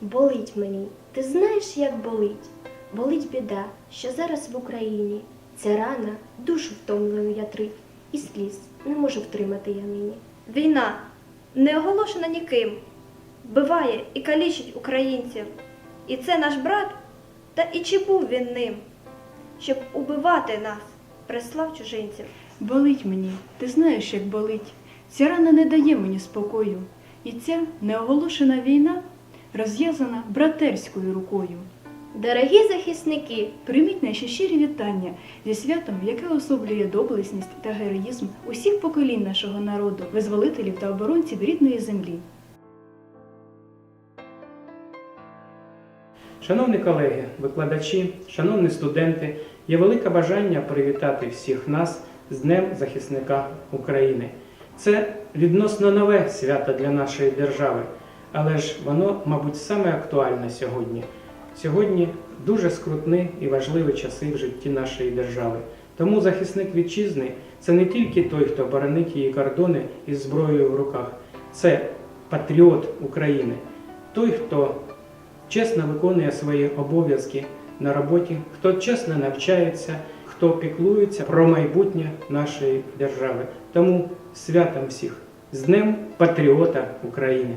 Болить мені, ти знаєш, як болить? Болить біда, що зараз в Україні. Ця рана душу втомлену ятрить, і сліз не можу втримати я нині. Війна не оголошена ніким, вбиває і калічить українців. І це наш брат, та і чи був він ним, щоб убивати нас, прислав чужинців. Болить мені, ти знаєш, як болить. Ця рана не дає мені спокою. І ця неоголошена війна розв'язана братерською рукою. Дорогі захисники, Прийміть наші щирі вітання зі святом, яке особлює доблесність та героїзм усіх поколінь нашого народу, визволителів та оборонців рідної землі. Шановні колеги, викладачі, шановні студенти, є велике бажання привітати всіх нас з Днем захисника України. Це відносно нове свято для нашої держави, але ж воно, мабуть, саме актуальне сьогодні. Сьогодні дуже скрутні і важливі часи в житті нашої держави. Тому захисник вітчизни це не тільки той, хто боронить її кордони із зброєю в руках, це патріот України, той, хто чесно виконує свої обов'язки на роботі, хто чесно навчається, хто піклується про майбутнє нашої держави. Тому святом всіх з Днем Патріота України!